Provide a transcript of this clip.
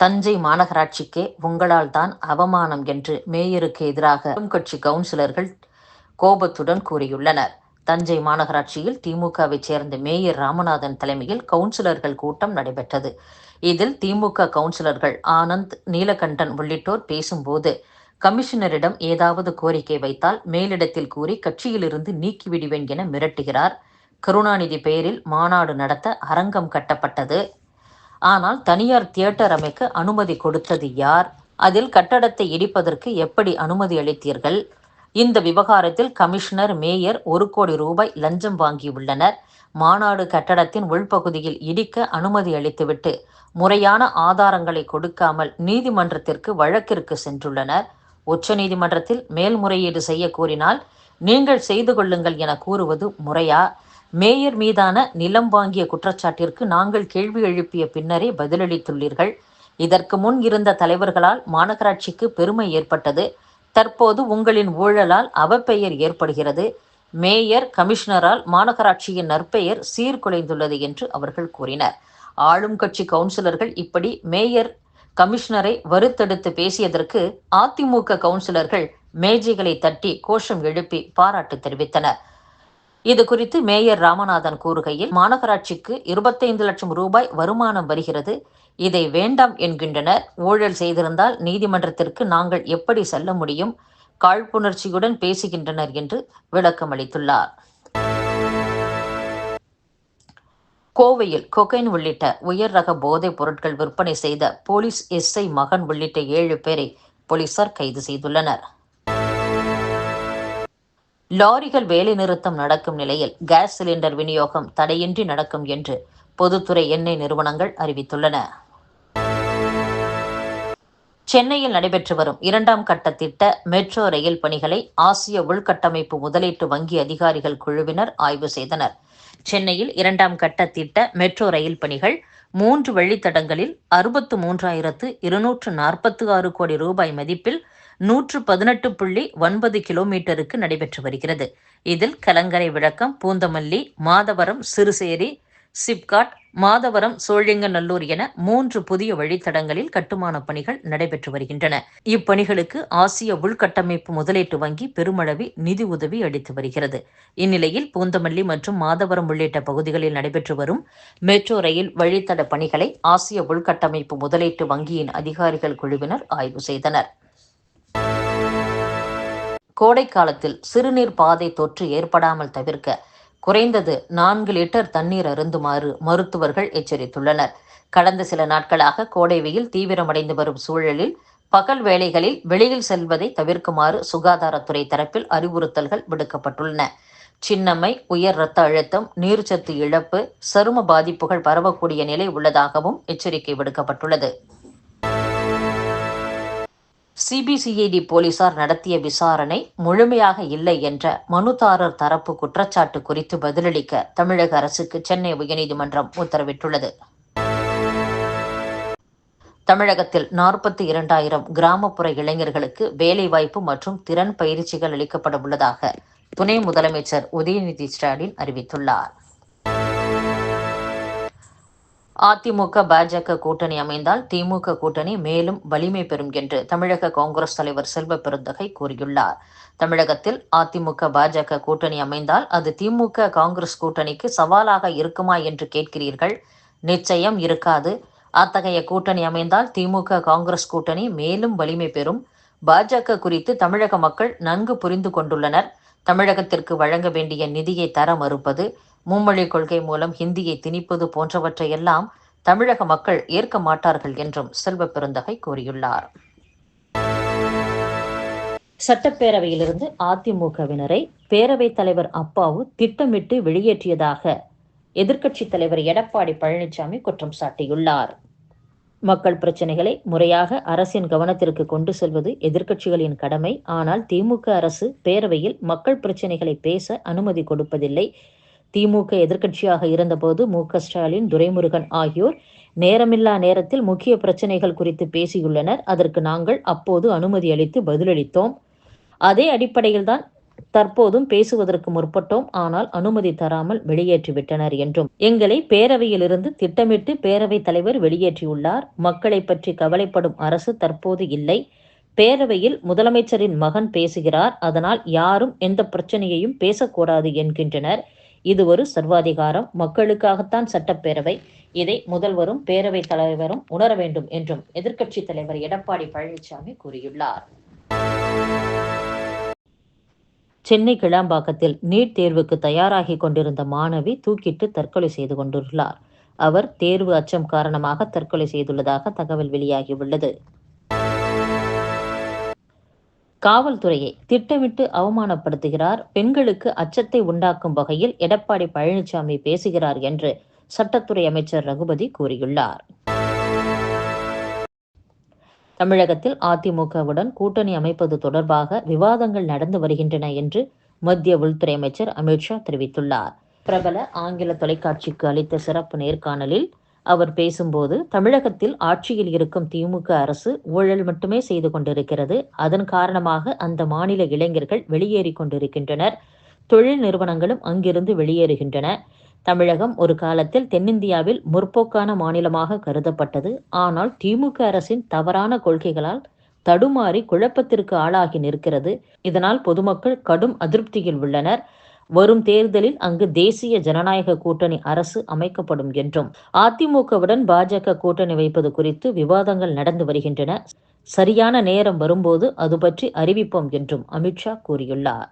தஞ்சை மாநகராட்சிக்கே உங்களால் தான் அவமானம் என்று மேயருக்கு எதிராக கட்சி கவுன்சிலர்கள் கோபத்துடன் கூறியுள்ளனர். தஞ்சை மாநகராட்சியில் திமுகவைச் சேர்ந்த மேயர் ராமநாதன் தலைமையில் கவுன்சிலர்கள் கூட்டம் நடைபெற்றது. இதில் திமுக கவுன்சிலர்கள் ஆனந்த் நீலகண்டன் உள்ளிட்டோர் பேசும்போது கமிஷனரிடம் ஏதாவது கோரிக்கை வைத்தால் மேலிடத்தில் கூறி கட்சியிலிருந்து நீக்கிவிடுவேன் என மிரட்டுகிறார். கருணாநிதி பெயரில் மாநாடு நடத்த அரங்கம் கட்டப்பட்டது. ஆனால் தனியார் தியேட்டர் அமைக்க அனுமதி கொடுத்தது யார்? அதில் கட்டடத்தை இடிப்பதற்கு எப்படி அனுமதி அளித்தீர்கள்? இந்த விவகாரத்தில் கமிஷனர் மேயர் ஒரு கோடி ரூபாய் லஞ்சம் வாங்கியுள்ளனர். மாநாடு கட்டடத்தின் உள்பகுதியில் இடிக்க அனுமதி அளித்துவிட்டு முறையான ஆதாரங்களை கொடுக்காமல் நீதிமன்றத்திற்கு வழக்கிற்கு சென்றுள்ளனர். உச்சநீதிமன்றத்தில் மேல்முறையீடு செய்ய கூறினால் நீங்கள் செய்து கொள்ளுங்கள் என கூறுவது முறையா? மேயர் மீதான நிலம் வாங்கிய குற்றச்சாட்டிற்கு நாங்கள் கேள்வி எழுப்பிய பின்னரே பதிலளித்துள்ளீர்கள். இதற்கு முன் இருந்த தலைவர்களால் மாநகராட்சிக்கு பெருமை ஏற்பட்டது. தற்போது உங்களின் ஊழலால் அவப்பெயர் ஏற்படுகிறது. மேயர் கமிஷனரால் மாநகராட்சியின் நற்பெயர் சீர்குலைந்துள்ளது என்று அவர்கள் கூறினர். ஆளும் கட்சி கவுன்சிலர்கள் இப்படி மேயர் கமிஷனரை வறுத்தெடுத்து பேசியதற்கு அதிமுக கவுன்சிலர்கள் மேஜைகளை தட்டி கோஷம் எழுப்பி பாராட்டு தெரிவித்தனர். இது குறித்து மேயர் ராமநாதன் கூறுகையில் மாநகராட்சிக்கு இருபத்தைந்து லட்சம் ரூபாய் வருமானம் வருகிறது. இதை வேண்டாம் என்கின்றனர். ஊழல் செய்திருந்தால் நீதிமன்றத்திற்கு நாங்கள் எப்படி செல்ல முடியும்? காழ்ப்புணர்ச்சியுடன் பேசுகின்றனர் என்று விளக்கம் அளித்துள்ளார் கோவையில் கொகைன் உள்ளிட்ட உயர் ரக போதைப் பொருட்கள் விற்பனை செய்த போலீஸ் எஸ்ஐ மகன் உள்ளிட்ட ஏழு பேரை போலீசார் கைது செய்துள்ளனர். லாரிகள் வேலைநிறுத்தம் நடக்கும் நிலையில் கேஸ் சிலிண்டர் விநியோகம் தடையின்றி நடக்கும் என்று பொதுத்துறை எண்ணெய் நிறுவனங்கள் அறிவித்துள்ளன. சென்னையில் நடைபெற்று வரும் இரண்டாம் கட்ட திட்ட மெட்ரோ ரயில் பணிகளை ஆசிய உள்கட்டமைப்பு முதலீட்டு வங்கி அதிகாரிகள் குழுவினர் ஆய்வு செய்தனர். சென்னையில் இரண்டாம் கட்ட திட்ட மெட்ரோ ரயில் பணிகள் மூன்று வழித்தடங்களில் அறுபத்து மூன்றாயிரத்து இருநூற்று நாற்பத்தி ஆறு கோடி ரூபாய் மதிப்பில் நூற்று பதினெட்டு புள்ளி ஒன்பது கிலோமீட்டருக்கு நடைபெற்று வருகிறது. இதில் கலங்கரை விளக்கம் பூந்தமல்லி மாதவரம் சிறுசேரி சிப்காட் மாதவரம் சோழிங்கநல்லூர் என மூன்று புதிய வழித்தடங்களில் கட்டுமானப் பணிகள் நடைபெற்று வருகின்றன. இப்பணிகளுக்கு ஆசிய உள்கட்டமைப்பு முதலீட்டு வங்கி பெருமளவில் நிதி உதவி அளித்து வருகிறது. இந்நிலையில் பூந்தமல்லி மற்றும் மாதவரம் உள்ளிட்ட பகுதிகளில் நடைபெற்று வரும் மெட்ரோ ரயில் வழித்தட பணிகளை ஆசிய உள்கட்டமைப்பு முதலீட்டு வங்கியின் அதிகாரிகள் குழுவினர் ஆய்வு செய்தனர். கோடை காலத்தில் சிறுநீர் பாதை தொற்று ஏற்படாமல் தவிர்க்க குறைந்தது நான்கு லிட்டர் தண்ணீர் அருந்துமாறு மருத்துவர்கள் எச்சரித்துள்ளனர். கடந்த சில நாட்களாக கோடை வெயில் தீவிரமடைந்து வரும் சூழலில் பகல் வேளைகளில் வெளியில் செல்வதை தவிர்க்குமாறு சுகாதாரத்துறை தரப்பில் அறிவுறுத்தல்கள் விடுக்கப்பட்டுள்ளன. சின்னம்மை உயர் இரத்த அழுத்தம் நீர்ச்சத்து இழப்பு சரும பாதிப்புகள் பரவக்கூடிய நிலை உள்ளதாகவும் எச்சரிக்கை விடுக்கப்பட்டுள்ளது. சிபிசிஐடி போலீசார் நடத்திய விசாரணை முழுமையாக இல்லை என்ற மனுதாரர் தரப்பு குற்றச்சாட்டு குறித்து பதிலளிக்க தமிழக அரசுக்கு சென்னை உயர்நீதிமன்றம் உத்தரவிட்டுள்ளது. தமிழகத்தில் நாற்பத்தி இரண்டாயிரம் கிராமப்புற இளைஞர்களுக்கு வேலைவாய்ப்பு மற்றும் திறன் பயிற்சிகள் அளிக்கப்பட உள்ளதாக துணை முதலமைச்சர் உதயநிதி ஸ்டாலின் அறிவித்துள்ளார். அதிமுக பாஜக கூட்டணி அமைந்தால் திமுக கூட்டணி மேலும் வலிமை பெறும் என்று தமிழக காங்கிரஸ் தலைவர் செல்வ பெருந்தகை கூறியுள்ளார். தமிழகத்தில் அதிமுக பாஜக கூட்டணி அமைந்தால் அது திமுக காங்கிரஸ் கூட்டணிக்கு சவாலாக இருக்குமா என்று கேட்கிறீர்கள்? நிச்சயம் இருக்காது. அத்தகைய கூட்டணி அமைந்தால் திமுக காங்கிரஸ் கூட்டணி மேலும் வலிமை பெறும். பாஜக குறித்து தமிழக மக்கள் நன்கு புரிந்து கொண்டுள்ளனர். தமிழகத்திற்கு வழங்க வேண்டிய நிதியை தர மறுப்பது மும்மொழி கொள்கை மூலம் ஹிந்தியை திணிப்பது போன்றவற்றையெல்லாம் தமிழக மக்கள் ஏற்க மாட்டார்கள் என்றும் செல்வ பெருந்தகை கூறியுள்ளார். சட்டப்பேரவையிலிருந்து அதிமுகவினரை பேரவைத் தலைவர் அப்பாவு திட்டமிட்டு வெளியேற்றியதாக எதிர்க்கட்சித் தலைவர் எடப்பாடி பழனிசாமி குற்றம் சாட்டியுள்ளார். மக்கள் பிரச்சனைகளை முறையாக அரசின் கவனத்திற்கு கொண்டு செல்வது எதிர்க்கட்சிகளின் கடமை. ஆனால் திமுக அரசு பேரவையில் மக்கள் பிரச்சனைகளை பேச அனுமதி கொடுப்பதில்லை. திமுக எதிர்க்கட்சியாக இருந்தபோது மு க ஸ்டாலின் துரைமுருகன் ஆகியோர் நேரமில்லா நேரத்தில் முக்கிய பிரச்சனைகள் குறித்து பேசியுள்ளனர். அதற்கு நாங்கள் அப்போது அனுமதி அளித்து பதிலளித்தோம். அதே அடிப்படையில்தான் தற்போதும் பேசுவதற்கு முற்பட்டோம். ஆனால் அனுமதி தராமல் வெளியேற்றிவிட்டனர் என்றும். எங்களை பேரவையிலிருந்து திட்டமிட்டு பேரவைத் தலைவர் வெளியேற்றியுள்ளார். மக்களை பற்றி கவலைப்படும் அரசு தற்போது இல்லை. பேரவையில் முதலமைச்சரின் மகன் பேசுகிறார். அதனால் யாரும் எந்த பிரச்சனையையும் பேசக்கூடாது என்கின்றனர். இது ஒரு சர்வாதிகாரம். மக்களுக்காகத்தான் சட்டப்பேரவை. இதை முதல்வரும் பேரவைத் தலைவரும் உணர வேண்டும் என்றும் எதிர்க்கட்சித் தலைவர் எடப்பாடி பழனிசாமி கூறியுள்ளார். சென்னை கிளாம்பாக்கத்தில் நீட் தேர்வுக்கு தயாராகி கொண்டிருந்த மாணவி தூக்கிட்டு தற்கொலை செய்து கொண்டுள்ளார். அவர் தேர்வு அச்சம் காரணமாக தற்கொலை செய்துள்ளதாக தகவல் வெளியாகியுள்ளது. காவல்துறையை திட்டமிட்டு அவமானப்படுத்துகிறார். பெண்களுக்கு அச்சத்தை உண்டாக்கும் வகையில் எடப்பாடி பழனிசாமி பேசுகிறார் என்று சட்டத்துறை அமைச்சர் ரகுபதி கூறியுள்ளார். தமிழகத்தில் அதிமுகவுடன் கூட்டணி அமைப்பது தொடர்பாக விவாதங்கள் நடந்து வருகின்றன என்று மத்திய உள்துறை அமைச்சர் அமித்ஷா தெரிவித்துள்ளார். பிரபல ஆங்கில தொலைக்காட்சிக்கு அளித்த சிறப்பு நேர்காணலில் அவர் பேசும்போது தமிழகத்தில் ஆட்சியில் இருக்கும் திமுக அரசு ஊழல் மட்டுமே செய்து கொண்டிருக்கிறது. அதன் காரணமாக அந்த மாநில இளைஞர்கள் வெளியேறி கொண்டிருக்கின்றனர். தொழில் நிறுவனங்களும் அங்கிருந்து வெளியேறுகின்றன. தமிழகம் ஒரு காலத்தில் தென்னிந்தியாவில் முற்போக்கான மாநிலமாக கருதப்பட்டது. ஆனால் திமுக அரசின் தவறான கொள்கைகளால் தடுமாறி குழப்பத்திற்கு ஆளாகி நிற்கிறது. இதனால் பொதுமக்கள் கடும் அதிருப்தியில் உள்ளனர். வரும் தேர்தலில் அங்கு தேசிய ஜனநாயக கூட்டணி அரசு அமைக்கப்படும் என்றும் அதிமுகவுடன் பாஜக கூட்டணி வைப்பது குறித்து விவாதங்கள் நடந்து வருகின்றன. சரியான நேரம் வரும்போது அது பற்றி அறிவிப்போம் என்றும் அமித்ஷா கூறியுள்ளார்.